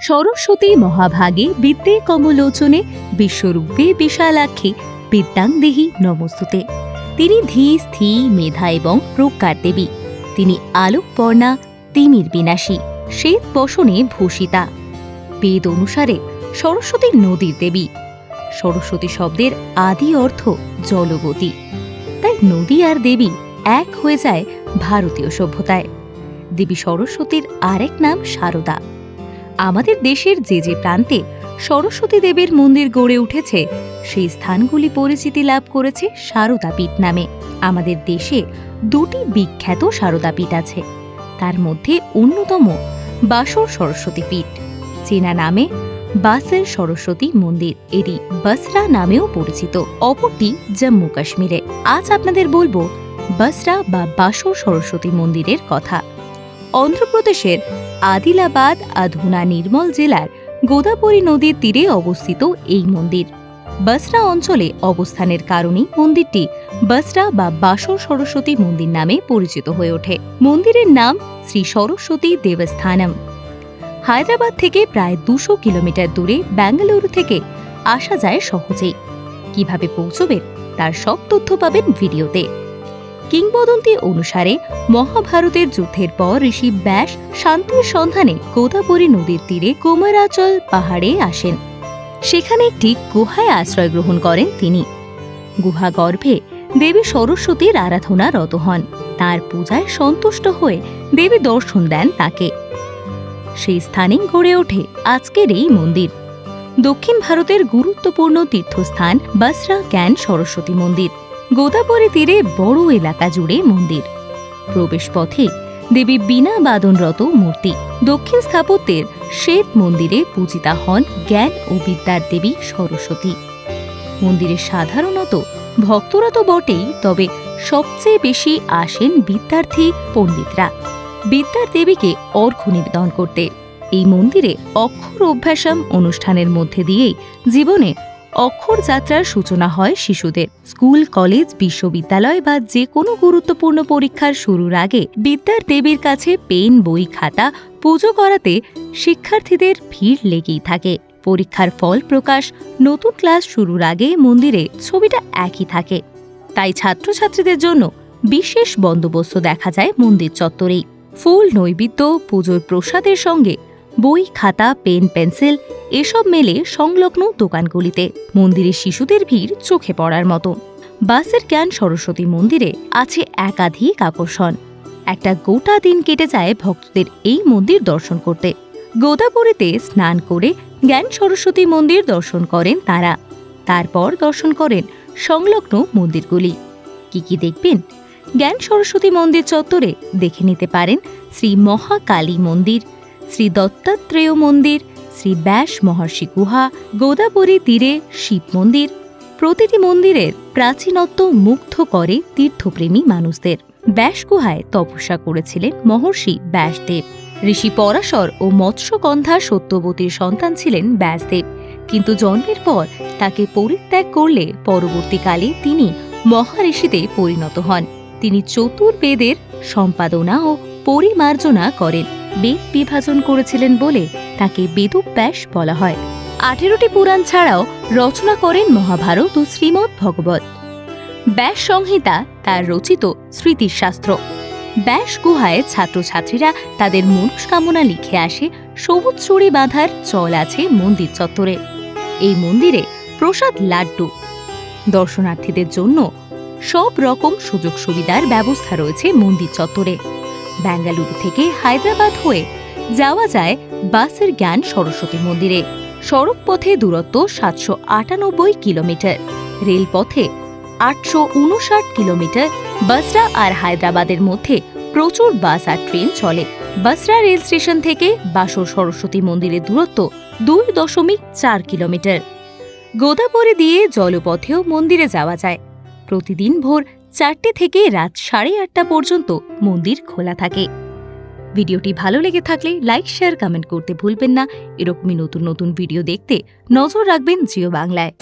সরস্বতী মহাভাগে বিদ্যে কমলোচনে বিশ্বরূপে বিশালাক্ষী বিদ্যাং দেহি নমস্তুতে। তিনি ধী স্থি মেধা এবং প্রজ্ঞার দেবী। তিনি আলোকপর্ণা তিমির বিনাশী, শ্বেত বসনে ভূষিতা। বেদ অনুসারে সরস্বতী নদীর দেবী। সরস্বতী শব্দের আদি অর্থ জলবতী। তাই নদী আর দেবী এক হয়ে যায় ভারতীয় সভ্যতায়। দেবী সরস্বতীর আরেক নাম সারদা। আমাদের দেশের যে যে প্রান্তে সরস্বতী দেবীর মন্দির গড়ে উঠেছে, সেই স্থানগুলি পরিচিতি লাভ করেছে সারদাপীঠ নামে। আমাদের দেশে দুটি বিখ্যাত সারদাপীঠ আছে। তার মধ্যে অন্যতম বাসর সরস্বতী পীঠ, চেনা নামে বাসের সরস্বতী মন্দির। এটি বসরা নামেও পরিচিত। অপরটি জম্মু কাশ্মীরে। আজ আপনাদের বলব বসরা বা বাসর সরস্বতী মন্দিরের কথা। অন্ধ্রপ্রদেশের আদিলাবাদ আধুনা নির্মল জেলার গোদাবরী নদীর তীরে অবস্থিত এই মন্দির। বসরা অঞ্চলে অবস্থানের কারণে মন্দিরটি বসরা বা বাসর সরস্বতী মন্দির নামে পরিচিত হয়ে ওঠে। মন্দিরের নাম শ্রী সরস্বতী দেবস্থানম। হায়দ্রাবাদ থেকে প্রায় দুশো কিলোমিটার দূরে ব্যাঙ্গালুরু থেকে আসা যায় সহজেই। কীভাবে পৌঁছবেন, তার সব তথ্য পাবেন ভিডিওতে। কিংবদন্তি অনুসারে মহাভারতের যুদ্ধের পর ঋষি ব্যাস শান্তির সন্ধানে গোদাবরী নদীর তীরে কুমারাচল পাহাড়ে আসেন। সেখানে একটি গুহায় আশ্রয় গ্রহণ করেন তিনি। গুহা গর্ভে দেবী সরস্বতীর আরাধনা রত হন। তার পূজায় সন্তুষ্ট হয়ে দেবী দর্শন দেন তাকে। সেই স্থানেই গড়ে ওঠে আজকের এই মন্দির। দক্ষিণ ভারতের গুরুত্বপূর্ণ তীর্থস্থান বাসরা জ্ঞান সরস্বতী মন্দির। গোদাবরী তীরে বড় এলাকা জুড়ে মন্দির। প্রবেশপথে দেবী বিনা বাদনরত মূর্তি। দক্ষিণ স্থাপত্যের শ্বেত মন্দিরে পূজিতা হন জ্ঞান ও বিদ্যার দেবী সরস্বতী। মন্দিরে সাধারণত ভক্তরা তো বটেই, তবে সবচেয়ে বেশি আসেন বিদ্যার্থী পণ্ডিতরা। বিদ্যার দেবীকে অর্ঘ্য নিবেদন করতে। এই মন্দিরে অক্ষর অভ্যাসম অনুষ্ঠানের মধ্যে দিয়েই জীবনে অক্ষর যাত্রার সূচনা হয় শিশুদের। স্কুল, কলেজ, বিশ্ববিদ্যালয় বা যে কোনো গুরুত্বপূর্ণ পরীক্ষার শুরুর আগে বিদ্যার দেবীর কাছে পেন, বই, খাতা পুজো করাতে শিক্ষার্থীদের ভিড় লেগেই থাকে। পরীক্ষার ফল প্রকাশ, নতুন ক্লাস শুরুর আগে মন্দিরে ছবিটা একই থাকে। তাই ছাত্রছাত্রীদের জন্য বিশেষ বন্দোবস্ত দেখা যায় মন্দির চত্বরেই। ফুল, নৈবেদ্য, পুজোর প্রসাদের সঙ্গে বই, খাতা, পেন, পেন্সিল এসব মেলে সংলগ্ন দোকানগুলিতে মন্দিরে শিশুদের ভিড় চোখে পড়ার মতো। বাসের জ্ঞান সরস্বতী মন্দিরে আছে একাধিক আকর্ষণ। একটা গোটা দিন কেটে যায় ভক্তদের এই মন্দির দর্শন করতে। গোদাবরীতে স্নান করে জ্ঞান সরস্বতী মন্দির দর্শন করেন তারা। তারপর দর্শন করেন সংলগ্ন মন্দিরগুলি। কি কি দেখবেন? জ্ঞান সরস্বতী মন্দির চত্বরে দেখে নিতে পারেন শ্রী মহাকালী মন্দির। শ্রী দত্তাত্রেয় মন্দির, শ্রী ব্যাস মহর্ষি গুহা, গোদাবরী তীরে শিব মন্দির। প্রতিটি মন্দিরের প্রাচীনত্ব মুগ্ধ করে তীর্থপ্রেমী মানুষদের। ব্যাস গুহায় তপস্যা করেছিলেন মহর্ষি ব্যাসদেব। ঋষি পরাশর ও মৎস্যগন্ধা সত্যবতীর সন্তান ছিলেন ব্যাসদেব। কিন্তু জন্মের পর তাকে পরিত্যাগ করলে পরবর্তীকালে তিনি মহাঋষিতে পরিণত হন। তিনি চতুর্বেদের সম্পাদনা ও পরিমার্জনা করেন। বেদ বিভাজন করেছিলেন বলে তাকে বেদব্যাস বলা হয়। আঠেরোটি পুরাণ ছাড়াও রচনা করেন মহাভারত ও শ্রীমৎ ভগবত। ব্যাস সংহিতা তার রচিত স্মৃতিশাস্ত্র ব্যাস গুহায় ছাত্রছাত্রীরা তাদের মনস্কামনা লিখে আসে, সবুজ চড়ি বাঁধার চল আছে মন্দির চত্বরে। এই মন্দিরে প্রসাদ লাড্ডু। দর্শনার্থীদের জন্য সব রকম সুযোগ সুবিধার ব্যবস্থা রয়েছে মন্দির চত্বরে। বেঙ্গালুরু থেকে হায়দ্রাবাদ হয়ে যাওয়া যায় বাসের জ্ঞান সরস্বতী মন্দিরে। সড়ক পথে দূরত্ব সাতশো আটানব্বই কিলোমিটার, রেলপথে আটশো উনষাট কিলোমিটার বাসরা আর হায়দ্রাবাদের মধ্যে প্রচুর বাস আর ট্রেন চলে। বাসরা রেল স্টেশন থেকে বাসর সরস্বতী মন্দিরের দূরত্ব দুই দশমিক চার কিলোমিটার। গোদাবরী দিয়ে জলপথেও মন্দিরে যাওয়া যায়। প্রতিদিন ভোর চারটে থেকে রাত সাড়ে আটটা পর্যন্ত মন্দির খোলা থাকে। ভিডিওটি ভালো লেগে থাকলে লাইক, শেয়ার, কমেন্ট করতে ভুলবেন না। এরকমই নতুন নতুন ভিডিও দেখতে নজর রাখবেন জিও বাংলায়।